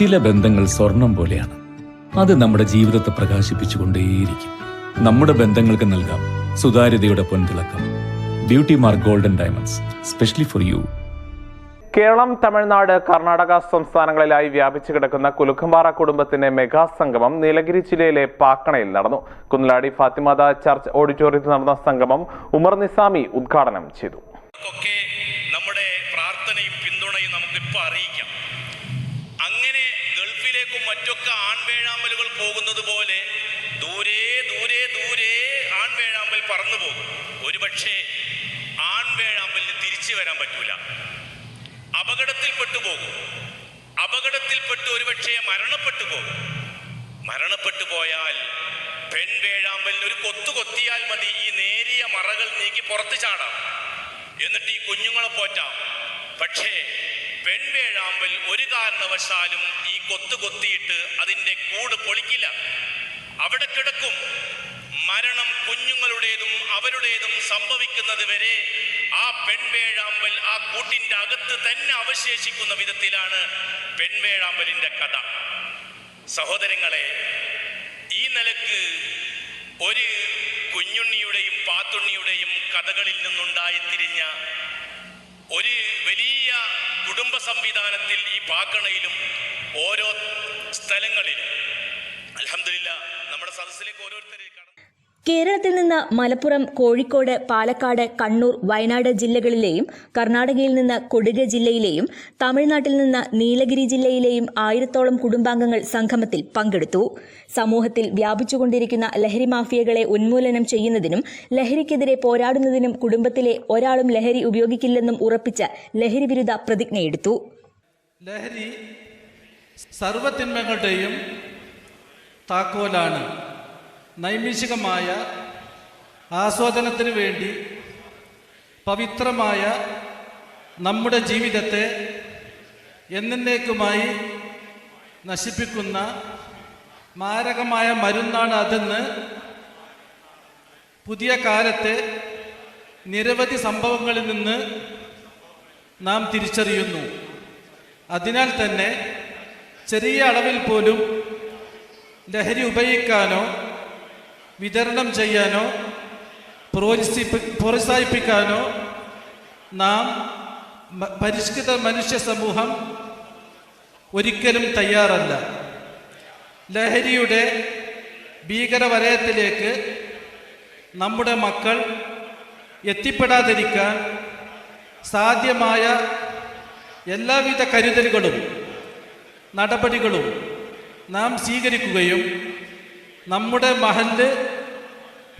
ചില ബന്ധങ്ങൾ സ്വർണം പോലെയാണ്. അത് നമ്മുടെ ജീവിതത്തെ പ്രകാശിപ്പിച്ചുകൊണ്ടേയിരിക്കും. നമ്മുടെ ബന്ധങ്ങൾക്ക് നൽകാം സുതാര്യതയുടെ പൊൻതിളക്കം. Beauty mark golden diamonds specially for you Keralam Tamil Nadu Karnataka സംസ്ഥാനങ്ങളിലായി വ്യാപിച്ചു കിടക്കുന്ന കുലുക്കമ്പാറ കുടുംബത്തിന്റെ മെഗാ സംഗമം നീലഗിരി ജില്ലയിലെ പാക്കണയിൽ നടന്നു. കുന്നലാടി ഫാത്തിമാത ചർച്ച് ഓഡിറ്റോറിയത്തിൽ നടന്ന സംഗമം ഉമർ നിസാമി ഉദ്ഘാടനം ചെയ്തു. നമ്മുടെ പ്രാർത്ഥനയും പിന്തുണയും നമുക്കിപ്പോൾ അറിയിക്കാം. അങ്ങനെ ഗൾഫിലേക്കും മറ്റൊക്കെ ആൺവേഴാമ്പലുകൾ പോകുന്നത് പോലെ ദൂരെ ദൂരെ ദൂരെ ആൺവേഴാമ്പൽ പറന്നു പോകും. ഒരുപക്ഷെ ആൺവേഴാമ്പലിന് തിരിച്ചു വരാൻ പറ്റൂല. അപകടത്തിൽപ്പെട്ടു പോകും. അപകടത്തിൽപ്പെട്ട് ഒരുപക്ഷെ മരണപ്പെട്ടു പോകും. മരണപ്പെട്ടു പോയാൽ പെൺവേഴാമ്പലിന് ഒരു കൊത്തു കൊത്തിയാൽ മതി. ഈ നേരിയ മറകൾ നീക്കി പുറത്തു ചാടാം. എന്നിട്ട് ഈ കുഞ്ഞുങ്ങളെ പോറ്റാം. പക്ഷേ പെൺവേഴാമ്പൽ ഒരു കാരണവശാലും ഈ കൊത്തു കൊത്തിയിട്ട് അതിന്റെ കൂട് പൊളിക്കില്ല. അവിടെ കിടക്കും. മരണം കുഞ്ഞുങ്ങളുടേതും അവരുടേതും സംഭവിക്കുന്നത് വരെ ആ പെൺവേഴാമ്പൽ ആ കൂട്ടിന്റെ അകത്ത് തന്നെ അവശേഷിക്കുന്ന വിധത്തിലാണ് പെൺവേഴാമ്പലിന്റെ കഥ. സഹോദരങ്ങളെ ഈ നിലയ്ക്ക് ഒരു കുഞ്ഞുണ്ണിയുടെയും പാത്തുണ്ണിയുടെയും കഥകളിൽ നിന്നുണ്ടായിത്തിരിഞ്ഞ ഒരു വലിയ കുടുംബ സംവിധാനത്തിൽ ഈ പാക്കണയിലും ഓരോ സ്ഥലങ്ങളിലും. അലഹമില്ല നമ്മുടെ സദസ്സിലേക്ക് ഓരോരുത്തരെ കടന്നു കേരളത്തിൽ നിന്ന് മലപ്പുറം കോഴിക്കോട് പാലക്കാട് കണ്ണൂർ വയനാട് ജില്ലകളിലെയും കർണാടകയിൽ നിന്ന് കൊടുക ജില്ലയിലെയും തമിഴ്നാട്ടിൽ നിന്ന് നീലഗിരി ജില്ലയിലെയും ആയിരത്തോളം കുടുംബാംഗങ്ങൾ സംഗമത്തിൽ പങ്കെടുത്തു. സമൂഹത്തിൽ വ്യാപിച്ചുകൊണ്ടിരിക്കുന്ന ലഹരി മാഫിയകളെ ഉന്മൂലനം ചെയ്യുന്നതിനും ലഹരിക്കെതിരെ പോരാടുന്നതിനും കുടുംബത്തിലെ ഒരാളും ലഹരി ഉപയോഗിക്കില്ലെന്നും ഉറപ്പിച്ച് ലഹരി വിരുദ്ധ പ്രതിജ്ഞയെടുത്തു. ലഹരി താക്കോലാണ്. നൈമിഷികമായ ആസ്വാദനത്തിന് വേണ്ടി പവിത്രമായ നമ്മുടെ ജീവിതത്തെ എന്നേക്കുമായി നശിപ്പിക്കുന്ന മാരകമായ മരുന്നാണ് അതെന്ന് പുതിയ കാലത്തെ നിരവധി സംഭവങ്ങളിൽ നിന്ന് നാം തിരിച്ചറിയുന്നു. അതിനാൽ തന്നെ ചെറിയ അളവിൽ പോലും ലഹരി ഉപയോഗിക്കാനോ വിതരണം ചെയ്യാനോ പ്രോത്സാഹിപ്പി പ്രോത്സാഹിപ്പിക്കാനോ നാം പരിഷ്കൃത മനുഷ്യ സമൂഹം ഒരിക്കലും തയ്യാറല്ല. ലഹരിയുടെ ഭീകരവലയത്തിലേക്ക് നമ്മുടെ മക്കൾ എത്തിപ്പെടാതിരിക്കാൻ സാധ്യമായ എല്ലാവിധ കരുതലുകളും നടപടികളും നാം സ്വീകരിക്കുകയും നമ്മുടെ മഹൽ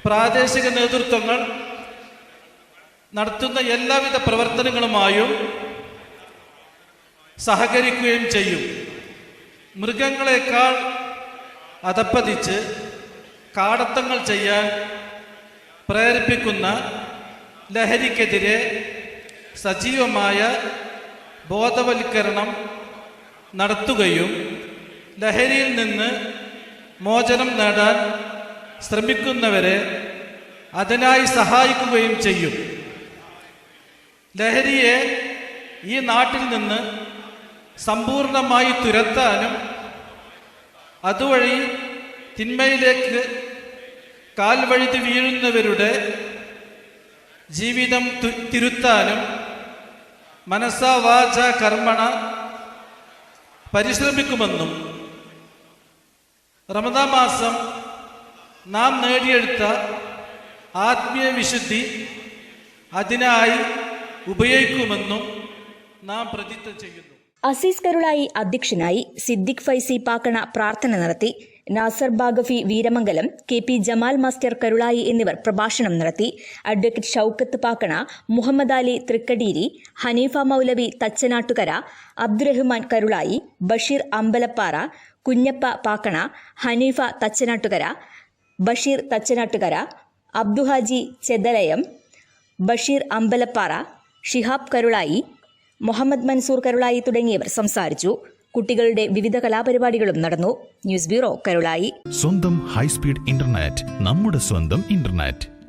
പ്രാദേശിക നേതൃത്വങ്ങൾ നടത്തുന്ന എല്ലാവിധ പ്രവർത്തനങ്ങളുമായും സഹകരിക്കുകയും ചെയ്യും. മൃഗങ്ങളെക്കാൾ അതപ്പതിച്ച് കാടത്തങ്ങൾ ചെയ്യാൻ പ്രേരിപ്പിക്കുന്ന ലഹരിക്കെതിരെ സജീവമായ ബോധവൽക്കരണം നടത്തുകയും ലഹരിയിൽ നിന്ന് മോചനം നേടാൻ ശ്രമിക്കുന്നവരെ അതിനായി സഹായിക്കുകയും ചെയ്യും. ലഹരിയെ ഈ നാട്ടിൽ നിന്ന് സമ്പൂർണമായി തുരത്താനും അതുവഴി തിന്മയിലേക്ക് കാൽവഴുതി വീഴുന്നവരുടെ ജീവിതം തിരുത്താനും മനസ്സാ വാച കർമ്മണ പരിശ്രമിക്കുമെന്നും റമദാ മാസം നാം നേടിയെടുത്ത ആത്മീയ വിശുദ്ധി അതിനായി ഉപയോഗിക്കുമെന്നും നാം പ്രതിജ്ഞ ചെയ്യുന്നു. അസീസ് കരുളായി അധ്യക്ഷനായി സിദ്ദിഖ് ഫൈസി പാക്കണ പ്രാർത്ഥന നടത്തി Nasar ബാഗഫി Veeramangalam K P Jamal master Karulai എന്നിവർ പ്രഭാഷണം നടത്തി. അഡ്വക്കേറ്റ് ഷൌക്കത്ത് പാക്കണ മുഹമ്മദ് അലി തൃക്കടീരി ഹനീഫ മൗലവി തച്ചനാട്ടുകര അബ്ദുറഹ്മാൻ കരുളായി ബഷീർ അമ്പലപ്പാറ കുഞ്ഞപ്പ പാക്കണ ഹനീഫ തച്ചനാട്ടുകര ബഷീർ തച്ചനാട്ടുകര അബ്ദുഹാജി ചെതലയം ബഷീർ അമ്പലപ്പാറ ഷിഹാബ് കരുളായി മുഹമ്മദ് മൻസൂർ കരുളായി തുടങ്ങിയവർ സംസാരിച്ചു. കുട്ടികളുടെ വിവിധ കലാപരിപാടികളും നടന്നു. News bureau Karulai. സ്വന്തം ഹൈസ്പീഡ് ഇന്റർനെറ്റ് നമ്മുടെ സ്വന്തം ഇന്റർനെറ്റ്.